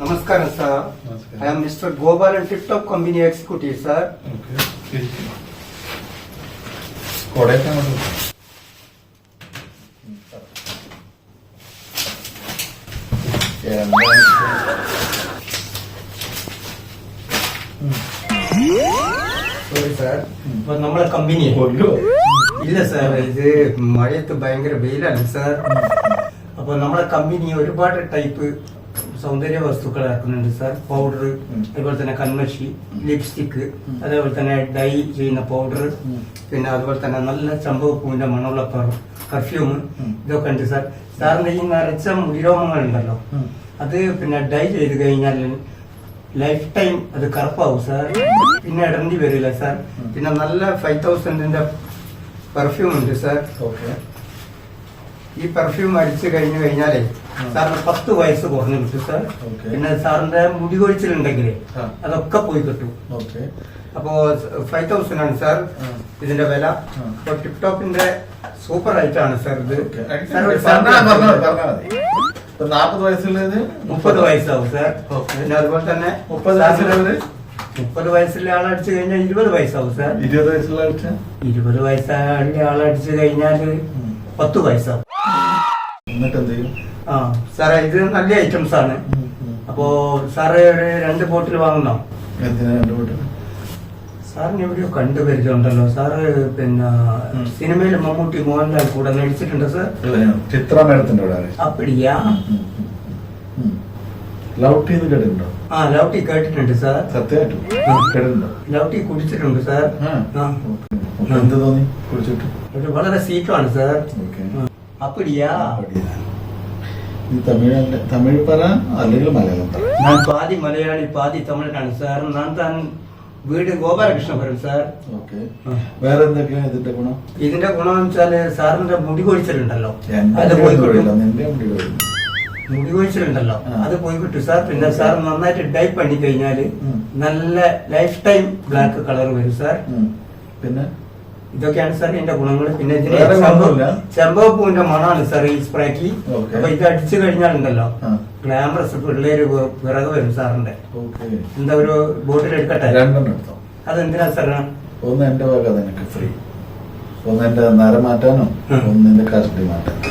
നമസ്കാരം സാർ നമസ്കാരം. I am mister Gopalan Tiptop company executive sir കൊടയൊക്കെ അങ്ങോട്ട് വെച്ചോ. എന്താണ് സോറി സാർ ഇപ്പൊ നമ്മളെ കമ്പനി കൊല്ലോ ഇല്ല സാർ ഇത് മഴയത്ത് ഭയങ്കര വെയിലാണ് സാർ അപ്പൊ നമ്മളെ കമ്പനി ഒരുപാട് ടൈപ്പ് സൗന്ദര്യ വസ്തുക്കൾ ഇറക്കുന്നുണ്ട് സാർ. പൗഡർ. അതുപോലെ തന്നെ കൺമഷി ലിപ്സ്റ്റിക്. അതേപോലെ തന്നെ ഡൈ ചെയ്യുന്ന പൗഡർ പിന്നെ അതുപോലെ തന്നെ നല്ല ചമ്പകപ്പൂവിന്റെ മണമുള്ള പെർഫ്യൂം ഇതൊക്കെ ഉണ്ട് സാർ. സാറിന്റെ ഈ നരച്ച മുടിരോമങ്ങൾ ഉണ്ടല്ലോ അത് പിന്നെ ഡൈ ചെയ്ത് കഴിഞ്ഞാൽ ലൈഫ് ടൈം അത് കറുപ്പാവും സാർ. പിന്നെ ഇടണ്ടി വരില്ല സാർ. പിന്നെ നല്ല ഫൈവ് തൗസൻഡിന്റെ പെർഫ്യൂം ഉണ്ട് സാർ. ഓക്കെ ഈ പെർഫ്യൂം അടിച്ചു കഴിഞ്ഞു കഴിഞ്ഞാലേ. സാറിന് പത്ത് വയസ്സ് കുറഞ്ഞു കിട്ടും സാർ. പിന്നെ സാറിന്റെ മുടി കൊഴിച്ചിലുണ്ടെങ്കിലേ ആ. അതൊക്കെ പോയി കിട്ടും. അപ്പോ ഫൈവ് തൗസൻഡ് ആണ് സാർ ഇതിന്റെ വില. അപ്പൊ ടിപ് ടോപ്പിന്റെ സൂപ്പർ ഐറ്റം ആണ് സാർ ഇത്. നാൽപ്പത് വയസ്സുള്ളത് മുപ്പത് വയസ്സാവും സാർ. പിന്നെ അതുപോലെ തന്നെ മുപ്പത് വയസ്സുള്ളത്? മുപ്പത് വയസ്സിലെ ആളടിച്ചു കഴിഞ്ഞാൽ ഇരുപത് വയസ്സാവും സാർ. ഇരുപത് വയസ്സുള്ള ഇരുപത് വയസ്സായ ആളടിച്ചു കഴിഞ്ഞാൽ ഉം. പത്ത് വയസ്സാവും. എന്നിട്ട് എന്ത് ചെയ്യും? ആ സാറേ ഇത് നല്ല ഐറ്റംസ് ആണ്. അപ്പോ സാറ് ഒരു രണ്ട് ബോട്ടിൽ വീട്ടിൽ സാറിന് എവിടെയോ കണ്ടു പരിചയമുണ്ടല്ലോ. സാറ് പിന്നെ. സിനിമയിൽ മമ്മൂട്ടി മോഹൻലാൽ കൂടെ നടിച്ചിട്ടുണ്ട് സാർ. ചിത്ര മേഡത്തിന്റെ ആരെ? അപ്പടിയാ ലൗട്ടി. കേട്ടിട്ടുണ്ടോ? ആ ലൗട്ടി കേട്ടിട്ടുണ്ട് സാർ. സത്യമായിട്ടും. കേട്ടിട്ടുണ്ടോ? ലൗട്ടി കുടിച്ചിട്ടുണ്ട് സാർ. എന്ത് തോന്നി കുടിച്ചിട്ട്? വളരെ സീറ്റാണ് സാർ. ഓക്കെ. അപ്പടിയാ ഈ തമിഴ് അല്ല- തമിഴ് പറ അല്ലെങ്കിൽ മലയാളം പറ. ഞാൻ പാതി മലയാളി പാതി തമിഴനാണ്. സാർ ഞാൻ താൻ വീട് ഗോപാലകൃഷ്ണപുരം സാർ. ഓക്കെ. വേറെ എന്തൊക്കെയാണ് ഇതിന്റെ ഗുണം? ഇതിന്റെ ഗുണം വെച്ചാൽ സാറിന്റെ മുടി കൊഴിച്ചിലുണ്ടല്ലോ. അത് പോയി കിട്ടും നിന്റെ മുടി കൊഴിയില്ല. മുടി കൊഴിച്ചിലുണ്ടല്ലോ. അത് പോയി കിട്ടും സാർ. പിന്നെ സാർ നന്നായിട്ട് ഡൈപ്പ് പണി കഴിഞ്ഞാൽ നല്ല ലൈഫ് ടൈം ബ്ലാക്ക് കളർ വരും സാർ. പിന്നെ? ഇതൊക്കെയാണ് സാർ എന്റെ ഗുണങ്ങൾ പിന്നെ ഇതിന്? ചെമ്പകപ്പൂവിന്റെ മണമാണ് സാർ ഈ സ്പ്രേക്ക് അപ്പൊ ഇത് അടിച്ചു കഴിഞ്ഞാൽ ഉണ്ടല്ലോ ഗ്ലാമറസ് പിള്ളേര് വിറക് വരും സാറിന്റെ എന്താ ഒരു ബോട്ടിൽ എടുക്കട്ടെ? അതെന്തിനാ സാർ ഒന്ന് എന്റെ ഭാഗം നിനക്ക് ഫ്രീ ഒന്ന് എന്റെ നര മാറ്റാനും. ഒന്ന് എന്റെ കസ്റ്റഡി മാറ്റാനും?